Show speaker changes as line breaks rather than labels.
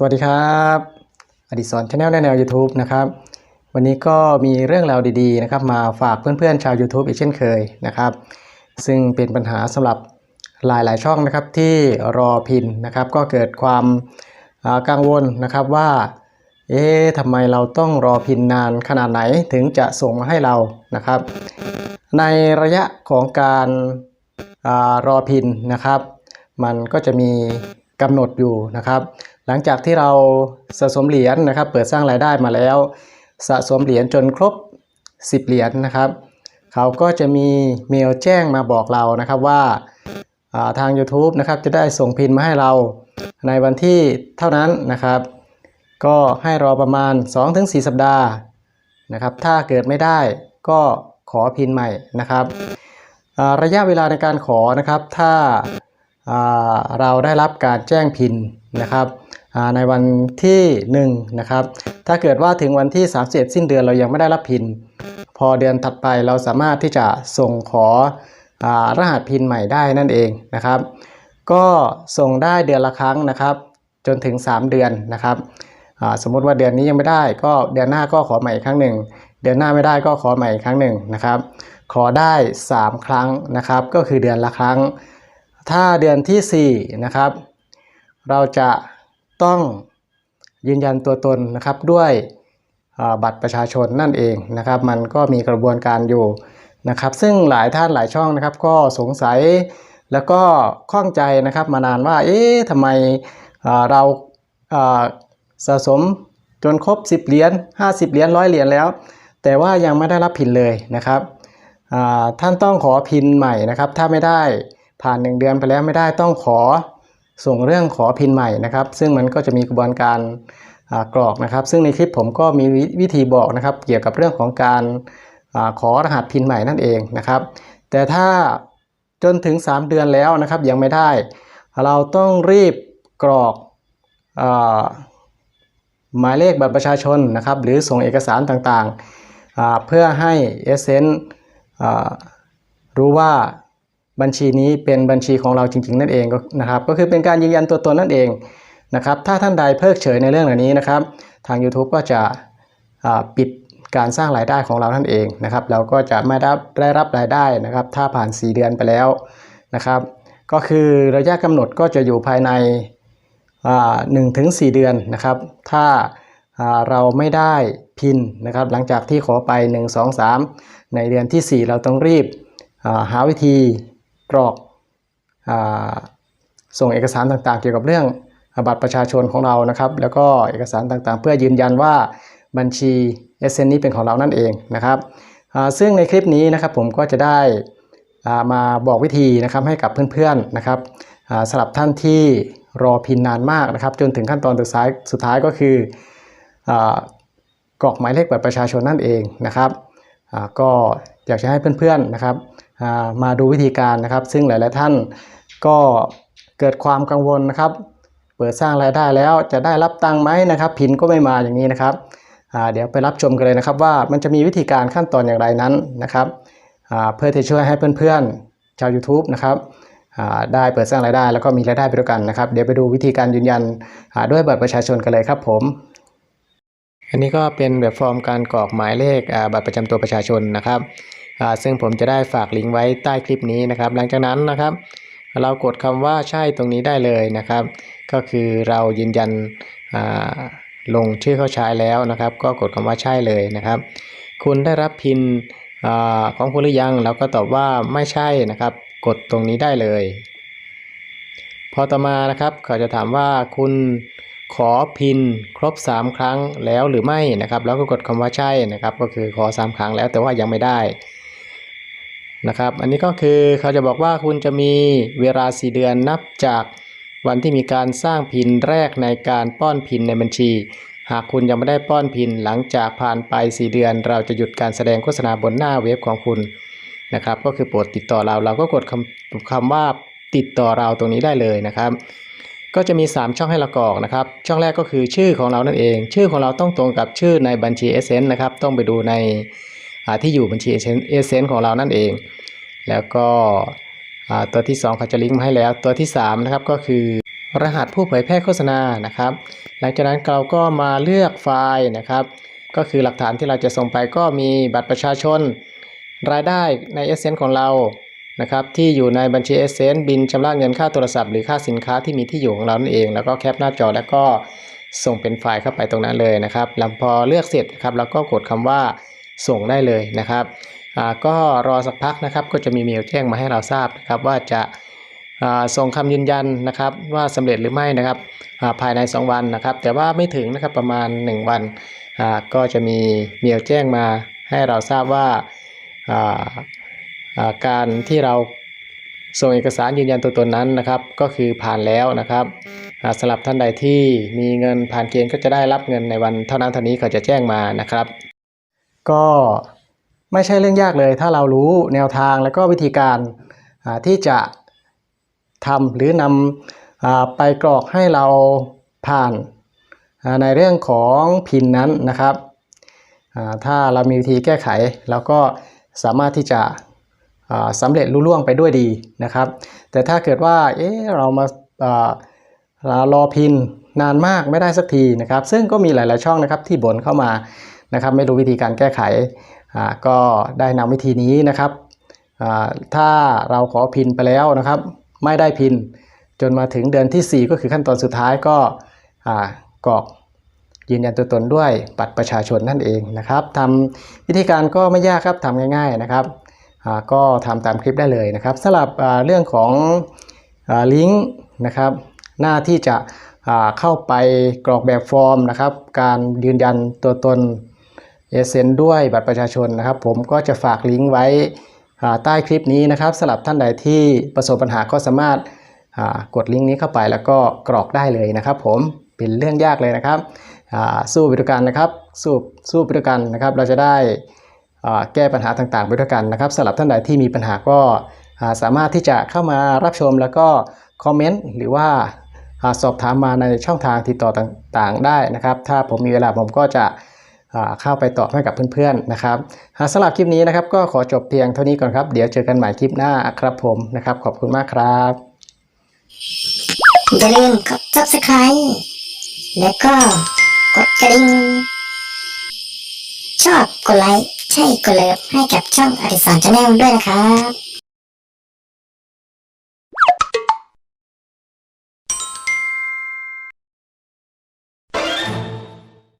สวัสดีครับอดิศรชาแนลในแนว YouTube นะครับ วันนี้ก็มีเรื่องราวดีๆนะครับ มาฝากเพื่อนๆชาว YouTube อีกเช่นเคยนะครับ ซึ่งเป็นปัญหาสำหรับหลายๆช่องนะครับที่รอพินนะครับ ก็เกิดความกังวลนะครับว่า เอ๊ะทำไมเราต้องรอพินนานขนาดไหนถึงจะส่งมาให้เรานะครับ ในระยะของการอรอพินนะครับ มันก็จะมี กำหนดอยู่นะครับ หลังจากที่เราสะสมเหรียญนะครับ เปิดสร้างรายได้มาแล้ว สะสมเหรียญจนครบ 10 เหรียญนะครับ เขาก็จะมีเมลแจ้งมาบอกเรานะครับว่าาทาง YouTube นะครับจะได้ส่งพินมาให้เราในวันที่เท่านั้นนะครับ ก็ให้รอประมาณ 2-4 สัปดาห์นะครับ ถ้าเกิดไม่ได้ก็ขอพินใหม่นะครับ ระยะเวลาในการขอนะครับ ถ้า เราได้รับการแจ้งพินนะครับในวันที่1นะครับถ้าเกิดว่าถึงวันที่ 31 สิ้นเดือนเรายังไม่ได้รับพิน พอเดือนถัดไปเราสามารถที่จะส่งขออรหัสพินใหม่ได้นั่นเองนะครับ ก็ส่งได้เดือนละครั้งนะครับ จนถึง 3 เดือนนะครับสมมติว่าเดือนนี้ยังไม่ได้ ก็เดือนหน้าก็ขอใหม่อีกครั้งหนึ่งเดือนหน้าไม่ได้ก็ขอใหม่อีกครั้งหนึ่งนะครับ ขอได้ 3 ครั้งนะครับ ก็คือเดือนละครั้ง ถ้าเดือนทีสี่4นะครับเราจะต้องยืนยันตัวตนนะครับด้วยบัตรประชาชนนั่นเองนะครับ มันก็มีกระบวนการอยู่นะครับ ซึ่งหลายท่านหลายช่องนะครับ ก็สงสัยแล้วก็ข้องใจนะครับมานานว่าเอ๊ะทำไมเราสะสมจนครบ 10 เหรียญ50 เหรียญร้อยเหรียญแล้ว แต่ว่ายังไม่ได้รับพินเลยนะครับท่านต้องขอพินใหม่นะครับ ถ้าไม่ได้ ผ่าน 1 เดือนไปแล้วไม่ได้ต้องขอส่งเรื่องขอพินใหม่นะครับ ซึ่งมันก็จะมีกระบวนการกรอกนะครับ ซึ่งในคลิปผมก็มีวิธีบอกนะครับ เกี่ยวกับเรื่องของการอขอรหัสพินใหม่นั่นเองนะครับ แต่ถ้าจนถึง 3 เดือนแล้วนะครับยังไม่ได้ เราต้องรีบกรอกอหมายเลขบัตรประชาชนนะครับ หรือส่งเอกสารต่างๆ เพื่อให้เอเซนรู้ว่า บัญชีนี้เป็นบัญชีของเราจริง ๆ นั่นเองนะครับ ก็คือเป็นการยืนยันตัวตนนั่นเองนะครับ ถ้าท่านใดเพิกเฉยในเรื่องเหล่านี้นะครับ ทาง YouTube ก็จะปิดการสร้างรายได้ของเรานั่นเองนะครับ เราก็จะไม่ได้ได้รับรายได้นะครับ ถ้าผ่าน 4 เดือนไปแล้วนะครับ ก็คือระยะกำหนดก็จะอยู่ภายในหนึ่งถึงสเดือนนะครับ ถ้าเราไม่ได้พินนะครับ หลังจากที่ขอไป 1 2 3 ในเดือนทีสี่4 เราต้องรีบหาวิธี กรอกอส่งเอกสารต่างๆ เกี่ยวกับเรื่องบัตรประชาชนของเรานะครับ แล้วก็เอกสารต่างๆ เพื่อยืนยันว่าบัญชี s อ n นี้เป็นของเรานั่นเองนะครับซึ่งในคลิปนี้นะครับผมก็จะได้มาบอกวิธีนะครับให้กับเพื่อนๆนะครับสำหรับท่านที่รอพินนานมากนะครับ จนถึงขั้นตอนสุดท้ายสุดท้ายก็คือกรอกหมายเลขบัตรประชาชนนั่นเองนะครับก็อยากจะให้เพื่อนๆนะครับ มาดูวิธีการนะครับ ซึ่งหลาย ๆ ท่านก็เกิดความกังวลนะครับ เปิดสร้างรายได้แล้วจะได้รับตังค์ไหมนะครับพินก็ไม่มาอย่างนี้นะครับเดี๋ยวไปรับชมกันเลยนะครับ ว่ามันจะมีวิธีการขั้นตอนอย่างไรนั้นนะครับเพื่อที่ช่วยให้เพื่อน ๆ ชาว YouTube นะครับได้เปิดสร้างรายได้แล้วก็มีรายได้ไปด้วยกันนะครับ เดี๋ยวไปดูวิธีการยืนยันด้วยบัตรประชาชนกันเลยครับผม อันนี้ก็เป็นแบบฟอร์มการกรอกหมายเลขบัตรประจำตัวประชาชนนะครับ ซึ่งผมจะได้ฝากลิงก์ไว้ใต้คลิปนี้นะครับ หลังจากนั้นนะครับ เรากดคำว่าใช่ตรงนี้ได้เลยนะครับ ก็คือเรายืนยันลงชื่อเข้าใช้แล้วนะครับ ก็กดคำว่าใช่เลยนะครับ คุณได้รับพินอของคุณหรือยังเราก็ตอบว่าไม่ใช่นะครับ กดตรงนี้ได้เลย พอต่อมานะครับเขาจะถามว่าคุณขอพินครบ 3 ครั้งแล้วหรือไม่นะครับ แล้วก็กดคำว่าใช่นะครับ ก็คือขอ 3 ครั้งแล้วแต่ว่ายังไม่ได้ นะครับ อันนี้ก็คือเขาจะบอกว่าคุณจะมีเวลา 4 เดือนนับจากวันที่มีการสร้างพินแรกในการป้อนพินในบัญชี หากคุณยังไม่ได้ป้อนพินหลังจากผ่านไป 4 เดือน เราจะหยุดการแสดงโฆษณาบนหน้าเว็บของคุณนะครับ ก็คือโปรดติดต่อเราเราก็กดคำคำว่าติดต่อเราตรงนี้ได้เลยนะครับ ก็จะมี 3 ช่องให้เรากรอกนะครับ ช่องแรกก็คือชื่อของเรานั่นเอง ชื่อของเราต้องตรงกับชื่อในบัญชี s อ n นะครับ ต้องไปดูใน ที่อยู่บัญชี s อ n ของเรานั่นเอง แล้วก็ตัวที่ 2 เขาจะลิงก์มาให้แล้ว ตัวที่ 3 นะครับก็คือ รหัสผู้เผยแพร่โฆษณานะครับ หลังจากนั้นเราก็มาเลือกไฟล์นะครับ ก็คือหลักฐานที่เราจะส่งไปก็มีบัตรประชาชน รายได้ใน s อ n ของเรานะครับที่อยู่ในบัญชี s อ n บินชำระเงินค่าโทรศัพท์หรือค่าสินค้าที่มีที่อยู่ของเรานั่นเอง แล้วก็แคปหน้าจอแล้วก็ส่งเป็นไฟล์เข้าไปตรงนั้นเลยนะครับหลังพอเลือกเสร็จครับเราก็กดคำว่า ส่งได้เลยนะครับอ่าก็รอสักพักนะครับก็จะมีเมลแจ้งมาให้เราทราบนะครับว่าจะอ่าส่งคำยืนยันนะครับว่าสำเร็จหรือไม่นะครับอ่าภายใน 2 วันนะครับ แต่ว่าไม่ถึงนะครับประมาณ 1 วันอ่าก็จะมีเมลแจ้งมาให้เราทราบว่าอ่าอ่าการที่เราส่งเอกสารยืนยันตัวตนนั้นนะครับ ก็คือผ่านแล้วนะครับอ่าสำหรับท่านใดที่มีเงินผ่านเกณฑ์ก็จะได้รับเงินในวันเท่านั้นเท่านี้เขาจะแจ้งมานะครับ ก็ไม่ใช่เรื่องยากเลย ถ้าเรารู้แนวทางแล้วก็วิธีการที่จะทำหรือนำอไปกรอกให้เราผ่านาในเรื่องของพินนั้นนะครับ ถ้าเรามีวิธีแก้ไขเราก็สามารถที่จะสำเร็จรุ่ล่วงไปด้วยดีนะครับ แต่ถ้าเกิดว่าเอ๊ะเรามาอารอพินนานมากไม่ได้สักทีนะครับ ซึ่งก็มีหลาย ๆ ช่องนะครับที่บ่นเข้ามา นะครับ ไม่รู้วิธีการแก้ไขก็ได้นำวิธีนี้นะครับถ้าเราขอพินไปแล้วนะครับ ไม่ได้พินจนมาถึงเดือนที่ 4 ก็คือขั้นตอนสุดท้ายก็อ่ากรอกยืนยันตัวตนด้วยบัตรประชาชนนั่นเองนะครับทำวิธีการก็ไม่ยากครับทำง่ายๆนะครับก็ทำตามคลิปได้เลยนะครับสำหรับเรื่องของอลิงก์นะครับ หน้าที่จะเข้าไปกรอกแบบฟอร์มนะครับ การยืนยันตัวตน เอเซนด้วยบัตรประชาชนนะครับ ผมก็จะฝากลิงก์ไว้ใต้คลิปนี้นะครับสำหรับท่านใดที่ประสบปัญหาก็สามารถกดลิงก์นี้เข้าไปแล้วก็กรอกได้เลยนะครับ ผมเป็นเรื่องยากเลยนะครับสู้ไปด้วยกันนะครับสู้สู้ไปด้วยกันนะครับ เราจะได้แก้ปัญหาต่างๆไปด้วยกันนะครับสำหรับท่านใดที่มีปัญหาก็สามารถที่จะเข้ามารับชมแล้วก็คอมเมนต์หรือว่าสอบถามมาในช่องทางติดต่อต่างๆได้นะครับ ถ้าผมมีเวลาผมก็จะ เข้าไปตอบให้กับเพื่อนๆนะครับอ่าสำหรับคลิปนี้นะครับก็ขอจบเพียงเท่านี้ก่อนครับ เดี๋ยวเจอกันใหม่คลิปหน้าครับผมนะครับ ขอบคุณมากครับ
อย่าลืมกด subscribe แล้วก็กดกระดิ่งชอบกดไลค์ใช่กดเลิฟให้กับช่องอดิสรชาแนลด้วยนะครับ